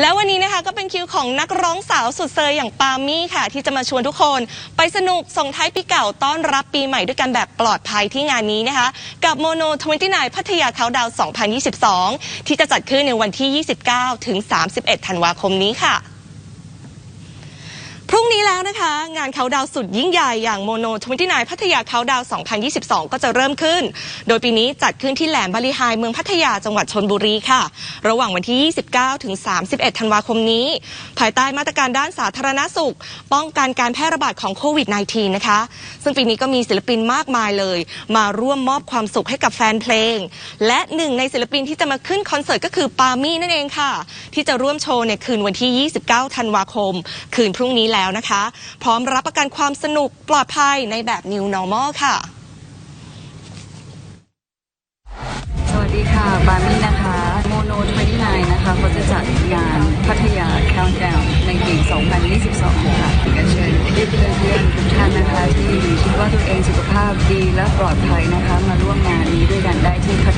แล้ววันนี้นะคะก็เป็นคิวของนักร้องสาวสุดเซย์อย่างปามี่ค่ะ ที่จะมาชวนทุกคน ไปสนุกส่งท้ายปีเก่าต้อนรับปีใหม่ด้วยกันแบบปลอดภัยที่งานนี้นะคะ กับโมโน29 พัทยาเขาดาว 2022 ที่จะจัดขึ้นในวันที่ 29 ถึง 31 ธันวาคมนี้ค่ะ พรุ่งนี้ แล้วนะคะ งานเขาดาวสุดยิ่งใหญ่อย่างโมโน29พัทยาเขาดาว 2022 ก็จะเริ่มขึ้น โดยปีนี้จัดขึ้นที่แหลมบาลีไฮเมืองพัทยาจังหวัดชนบุรีค่ะ ระหว่างวันที่ 29 ถึง 31 ธันวาคมนี้ ภายใต้มาตรการด้านสาธารณสุข ป้องกันการแพร่ระบาดของโควิด -19 นะคะ ซึ่งปีนี้ก็มีศิลปินมากมายเลย มาร่วมมอบความสุขให้กับแฟนเพลง และหนึ่งในศิลปินที่จะมาขึ้นคอนเสิร์ตก็คือปามี่นั่นเองค่ะ ที่จะร่วมโชว์ในคืนวันที่ 29 ธันวาคม คืนพรุ่งนี้แล้วนะคะพร้อมรับประกันความสนุกปลอดภัยในแบบ New Normal ค่ะ สวัสดีค่ะ บารมี่นะคะโมโน29นะคะเขาจะจัดงานพัทยา Countdown ในปี 2022 ค่ะอยากเชิญเพื่อนๆทุกท่านนะคะที่คิดว่าตัวเองสุขภาพดีและปลอดภัยนะคะ มาร่วมงานนี้ด้วยกันได้ที่พั